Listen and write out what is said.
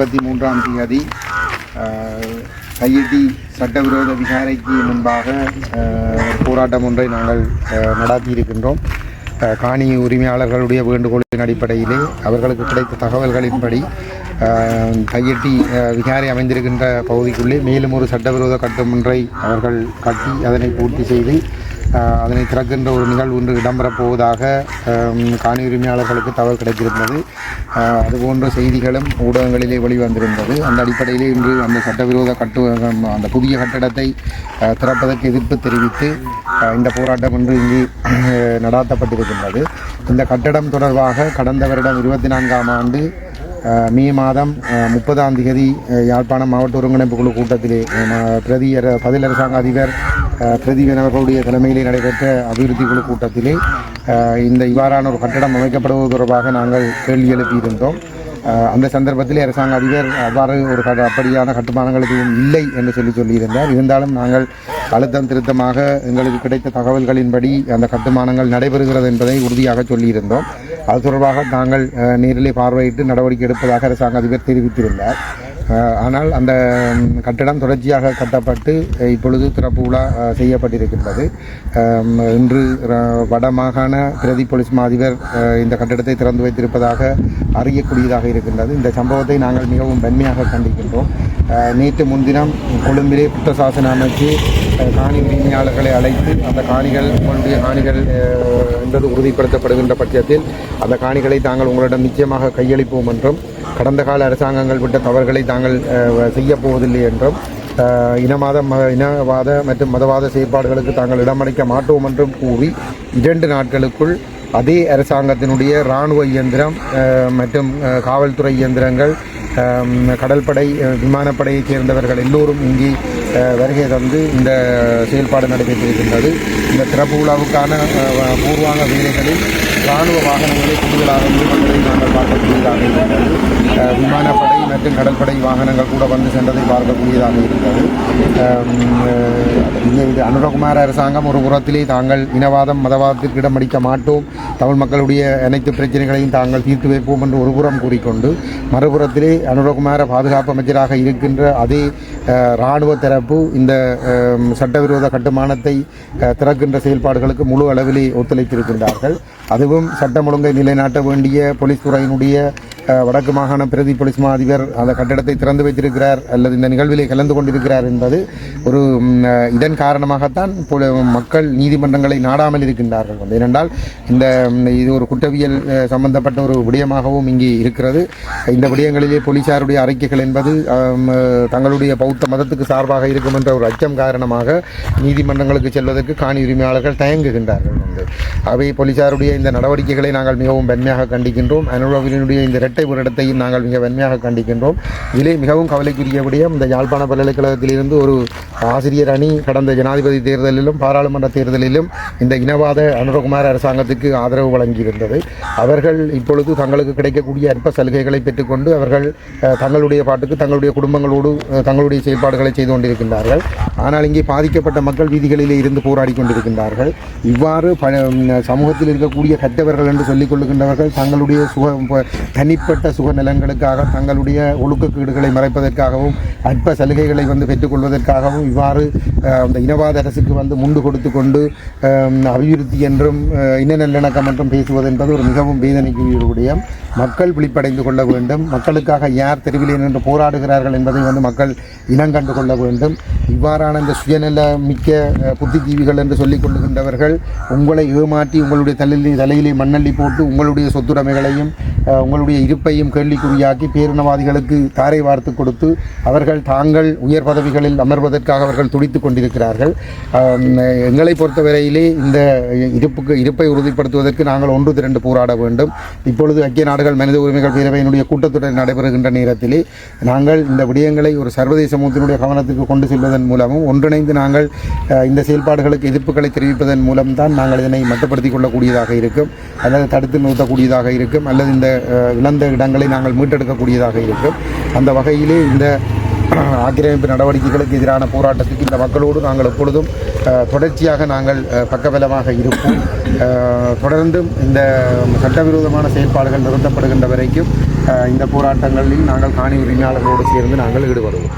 இருபத்தி மூன்றாம் தேதி கையெட்டி சட்டவிரோத விசாரணைக்கு முன்பாக போராட்டம் ஒன்றை நாங்கள் நடாத்தியிருக்கின்றோம். காணி உரிமையாளர்களுடைய வேண்டுகோளின் அடிப்படையிலே அவர்களுக்கு கிடைத்த தகவல்களின்படி கையெட்டி விகாரை அமைந்திருக்கின்ற பகுதிக்குள்ளே மேலும் ஒரு சட்டவிரோத கட்டுமன்றை அவர்கள் கட்டி அதனை பூர்த்தி செய்து அதனை திறக்கின்ற ஒரு நிகழ்வு ஒன்று இடம்பெறப் போவதாக காணி உரிமையாளர்களுக்கு தகவல் கிடைத்திருந்தது. அதுபோன்ற செய்திகளும் ஊடகங்களிலே வெளிவந்திருந்தது. அந்த அடிப்படையிலே இன்று அந்த சட்டவிரோத கட்டு அந்த புதிய கட்டடத்தை திறப்பதற்கு எதிர்ப்பு தெரிவித்து இந்த போராட்டம் இன்று இங்கு நடாத்தப்பட்டிருக்கின்றது. இந்த கட்டடம் தொடர்பாக கடந்த வருடம் இருபத்தி நான்காம் ஆண்டு மே மாதம் முப்பதாம் தேதி யாழ்ப்பாணம் மாவட்ட ஒருங்கிணைப்பு குழு கூட்டத்திலே பிரதி பதில் அரசாங்க அதிபர் அஹ், பிரதீபன் அவர்களுடைய தலைமையிலே நடைபெற்ற அபிவிருத்தி குழு கூட்டத்திலே இந்த இவ்வாறான ஒரு கட்டடம் அமைக்கப்படுவது தொடர்பாக நாங்கள் கேள்வி எழுப்பியிருந்தோம். அந்த சந்தர்ப்பத்தில் அரசாங்க அதிபர் அவ்வாறு ஒரு கட அப்படியான கட்டுமானங்கள் எதுவும் இல்லை என்று சொல்லி சொல்லியிருந்தார். இருந்தாலும் நாங்கள் அழுத்தம் திருத்தமாக எங்களுக்கு கிடைத்த தகவல்களின்படி அந்த கட்டுமானங்கள் நடைபெறுகிறது என்பதை உறுதியாக சொல்லியிருந்தோம். அது தொடர்பாக நாங்கள் நேரிலே பார்வையிட்டு நடவடிக்கை எடுப்பதாக அரசாங்க அதிபர் தெரிவித்திருந்தார். ஆனால் அந்த கட்டடம் தொடர்ச்சியாக கட்டப்பட்டு இப்பொழுது திறப்பு விழா செய்யப்பட்டிருக்கின்றது. இன்று வடமாகாண பிரதி போலீஸ் மாதிபர் இந்த கட்டடத்தை திறந்து வைத்திருப்பதாக அறியக்கூடியதாக இருக்கின்றது. இந்த சம்பவத்தை நாங்கள் மிகவும் வன்மையாக கண்டிக்கின்றோம். நேற்று முன்தினம் கொழும்பிலே புத்த சாசன அமைச்சு காணி உரிமையாளர்களை அழைத்து அந்த காணிகள் உங்களுடைய காணிகள் என்பது உறுதிப்படுத்தப்படுகின்ற பட்சத்தில் அந்த காணிகளை தாங்கள் உங்களிடம் நிச்சயமாக கையளிப்போம் என்றும் கடந்த கால அரசாங்கங்கள் விட்ட தவறுகளை தாங்கள் செய்யப்போவதில்லை என்றும் இனவாத மத இனவாத மற்றும் மதவாத செயற்பாடுகளுக்கு தாங்கள் இடமளிக்க மாட்டோம் என்றும் கூறி இரண்டு நாட்களுக்குள் அதே அரசாங்கத்தினுடைய இராணுவ இயந்திரம் மற்றும் காவல்துறை இயந்திரங்கள் கடல்படை கடற்படை விமானப்படையைச் சேர்ந்தவர்கள் எல்லோரும் இங்கே வருகை தந்து இந்த செயல்பாடு நடைபெற்றிருக்கின்றது. இந்த திறப்பு விழாவுக்கான பூர்வாங்க வேலைகளில் இராணுவ வாகனங்களை கூடுதலாக ஈடுபட்டதை நாங்கள் பார்க்கக்கூடியதாக இருக்கின்றது. விமானப்படை மற்றும் கடற்படை வாகனங்கள் கூட வந்து சென்றதை பார்க்கக்கூடியதாக இருக்கிறது. இந்த இது அனுரகுமார அரசாங்கம் ஒரு புறத்திலே தாங்கள் இனவாதம் மதவாதத்திற்கு இடமடிக்க மாட்டோம். தமிழ் மக்களுடைய அனைத்து பிரச்சனைகளையும் தாங்கள் தீர்த்து வைப்போம் என்று ஒரு புறம் கூறிக்கொண்டு மறுபுறத்திலே அனுரகுமார பாதுகாப்பு அமைச்சராக இருக்கின்ற அதே இராணுவ தரப்பு இந்த சட்டவிரோத கட்டுமானத்தை திறக்கின்ற செயல்பாடுகளுக்கு முழு அளவிலே ஒத்துழைத்திருக்கின்றார்கள். அதுவும் சட்டம் ஒழுங்கை நிலைநாட்ட வேண்டிய போலீஸ் துறையினுடைய வடக்கு மாகாண பிரதி போலீஸ் மா அதிபர் அந்த கட்டிடத்தை திறந்து வைத்திருக்கிறார் அல்லது இந்த நிகழ்விலே கலந்து கொண்டிருக்கிறார் என்பது ஒரு இதன் காரணமாகத்தான் மக்கள் நீதிமன்றங்களை நாடாமல் இருக்கின்றார்கள். வந்து ஏனென்றால் இந்த இது ஒரு குற்றவியல் சம்பந்தப்பட்ட ஒரு விடயமாகவும் இங்கே இருக்கிறது. இந்த விடயங்களிலே போலீசாருடைய அறிக்கைகள் என்பது தங்களுடைய பௌத்த மதத்துக்கு சார்பாக இருக்கும் என்ற ஒரு அச்சம் காரணமாக நீதிமன்றங்களுக்கு செல்வதற்கு காணி உரிமையாளர்கள் தயங்குகின்றார்கள். இருந்தது அவை போலீசாருடைய இந்த நடவடிக்கைகளை நாங்கள் மிகவும் வன்மையாக கண்டிக்கின்றோம். அனுரவினுடைய இந்த இரட்டை புரடத்தையும் நாங்கள் மிக வன்மையாக கண்டிக்கின்றோம். இதிலே மிகவும் கவலைக்குரிய விடயம் இந்த யாழ்ப்பாண பல்கலைக்கழகத்திலிருந்து ஒரு ஆசிரியர் அணி கடந்த ஜனாதிபதி தேர்தலிலும் பாராளுமன்ற தேர்தலிலும் இந்த இனவாத அனுரகுமார் அரசாங்கத்துக்கு ஆதரவு வழங்கியிருந்தது. அவர்கள் இப்பொழுது தங்களுக்கு கிடைக்கக்கூடிய அற்ப சலுகைகளை பெற்றுக்கொண்டு அவர்கள் தங்களுடைய பாட்டுக்கு தங்களுடைய குடும்பங்களோடு தங்களுடைய செயல்பாடுகளை செய்து கொண்டிருக்கின்றார்கள். ஆனால் இங்கே பாதிக்கப்பட்ட மக்கள் வீதிகளிலே இருந்து போராடி கொண்டிருக்கின்றார்கள். இவ்வாறு சமூகத்தில் இருக்கக்கூடிய கட்டவர்கள் என்று சொல்லிக் கொள்ளுகின்றவர்கள் தங்களுடைய சுக தனிப்பட்ட சுக நிலங்களுக்காக தங்களுடைய ஒழுக்கக்கீடுகளை மறைப்பதற்காகவும் அற்ப சலுகைகளை வந்து பெற்றுக்கொள்வதற்காகவும் இவ்வாறு அந்த இனவாத அரசுக்கு வந்து முண்டு கொடுத்து கொண்டு அபிவிருத்தி என்றும் இன நல்லிணக்கம் என்றும் பேசுவது என்பது ஒரு மிகவும் வேதனைக்குரிய விடயம். மக்கள் விழிப்படைந்து கொள்ள வேண்டும். மக்களுக்காக யார் தெருவிலே நின்று போராடுகிறார்கள் என்பதை வந்து மக்கள் இனங்கண்டு கொள்ள வேண்டும். இவ்வாறான இந்த சுயநல மிக்க புத்திஜீவிகள் என்று சொல்லிக் கொள்ளுகின்றவர்கள் உங்களை ஏமாற்றி உங்களுடைய தலையிலே தலையிலே மண்ணள்ளி போட்டு உங்களுடைய சொத்துடைமைகளையும் உங்களுடைய இருப்பையும் கேள்விக்குறியாக்கி பேரினவாதிகளுக்கு தாரை வார்த்து கொடுத்து அவர்கள் தாங்கள் உயர் பதவிகளில் அமர்வதற்காக அவர்கள் துடித்துக் கொண்டிருக்கிறார்கள். எங்களை பொறுத்தவரையிலே இந்த இருப்புக்கு இருப்பை உறுதிப்படுத்துவதற்கு நாங்கள் ஒன்று திரண்டு போராட வேண்டும். இப்பொழுது ஐக்கிய நாடுகள் மனித உரிமைகள் பேரவையினுடைய கூட்டத்தொடர் நடைபெறுகின்ற நேரத்திலே நாங்கள் இந்த விடயங்களை ஒரு சர்வதேச சமூகத்தினுடைய கவனத்துக்கு கொண்டு செல்வதன் மூலமும் ஒன்றிணைந்து நாங்கள் இந்த செயல்பாடுகளுக்கு எதிர்ப்புகளை தெரிவிப்பதன் மூலம்தான் நாங்கள் இதனை மட்டுப்படுத்திக் கொள்ளக்கூடியதாக இருக்கும் அல்லது தடுத்து நிறுத்தக்கூடியதாக இருக்கும் அல்லது இந்த இழந்த இடங்களை நாங்கள் மீட்டெடுக்கக்கூடியதாக இருக்கும். அந்த வகையிலே இந்த ஆக்கிரமிப்பு நடவடிக்கைகளுக்கு எதிரான போராட்டத்துக்கு இந்த மக்களோடு நாங்கள் எப்பொழுதும் தொடர்ச்சியாக நாங்கள் பக்கபலமாக இருப்போம். தொடர்ந்தும் இந்த சட்டவிரோதமான செயல்பாடுகள் நிறுத்தப்படுகின்ற வரைக்கும் இந்த போராட்டங்களில் நாங்கள் காணி உரிமையாளர்களோடு சேர்ந்து நாங்கள் ஈடுபடுவோம்.